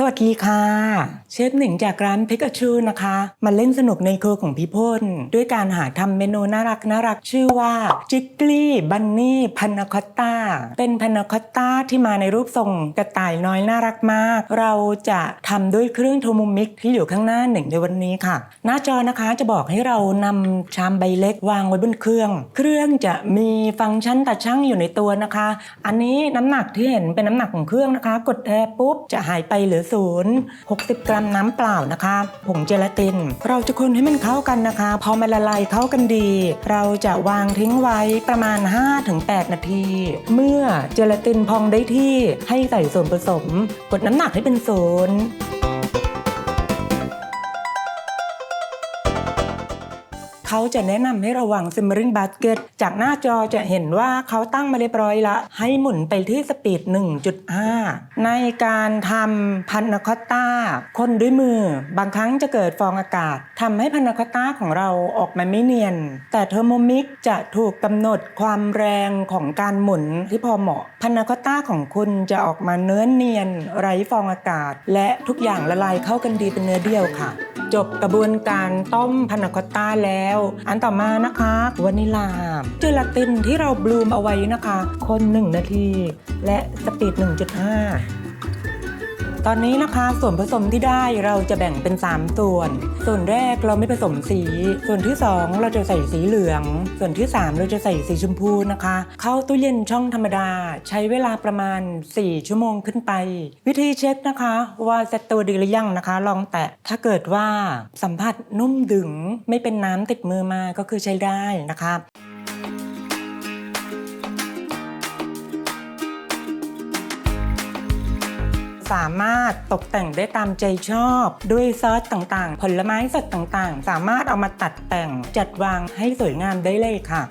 สวัสดีค่ะ เชฟหนิงจากร้านพิกาชูนะคะ มาเล่นสนุกในครัวของพี่พ่นด้วยการหาทำเมนูน่ารักน่ารักชื่อว่าจิกลี่บันนี่พันนาคอตตาเป็นพันนาคอตตาที่มาในรูปทรงกระต่ายน้อยน่ารักมาก เราจะทำด้วยเครื่องโทโมมิกที่อยู่ข้างหน้าหนึ่งในวันนี้ค่ะ หน้าจอนะคะจะบอกให้เรานำชามใบเล็กวางไว้บนเครื่อง เครื่องจะมีฟังก์ชันตัดช่างอยู่ในตัวนะคะ อันนี้น้ำหนักที่เห็นเป็นน้ำหนักของเครื่องนะคะ กดแอร์ปุ๊บจะหายไปเหลือศูนย์60 กรัมน้ำเปล่านะคะ ผงเจลาติน เราจะคนให้มันเข้ากันนะคะ พอมันละลายเข้ากันดี เราจะวางทิ้งไว้ประมาณ 5-8 นาที เมื่อเจลาตินพองได้ที่ให้ใส่ส่วนผสม กดน้ำหนักให้เป็นศูนย์ เขาจะแนะนำให้ระวัง simmering basket จากหน้าจอจะเห็นว่าเขาตั้งมาเรียบร้อยละ ให้หมุนไปที่สปีด 1.5 ในการทำพันนาคอตต้า คนด้วยมือบางครั้งจะเกิดฟองอากาศทำให้พันนาคอตต้าของเราออกมาไม่เนียน แต่เทอร์โมมิกจะถูกกำหนดความแรงของการหมุนที่พอเหมาะพันนาคอตต้าของคุณจะออกมาเนื้อเนียน ไร้ฟองอากาศ และทุกอย่างละลายเข้ากันดีเป็นเนื้อเดียวค่ะจบกระบวนการต้มพานาคอตต้าแล้ว อันต่อมานะคะวานิลาเจลาตินที่เราบลูมเอาไว้นะคะ คน 1 นาที และสปีด 1.5 ตอนนี้นะคะส่วนผสมที่ได้เราจะแบ่งเป็น 3 ส่วน ส่วนแรกเราไม่ผสมสี ส่วนที่ 2 เราจะใส่สีเหลือง ส่วนที่ 3 เราจะใส่สีชมพูนะคะ เข้าตู้เย็นช่องธรรมดา ใช้เวลาประมาณ 4 ชั่วโมงขึ้นไป วิธีเช็คนะคะ ว่าเซตตัวดีหรือยังนะคะ ลองแตะถ้าเกิดว่าสัมผัสนุ่มดึงไม่เป็นน้ำติดมือมาก็คือใช้ได้นะคะ สามารถตกแต่งได้ตามใจชอบ ด้วยซอสต่างๆ ผลไม้สดต่างๆ สามารถเอามาตัดแต่งจัดวางให้สวยงามได้เลยค่ะ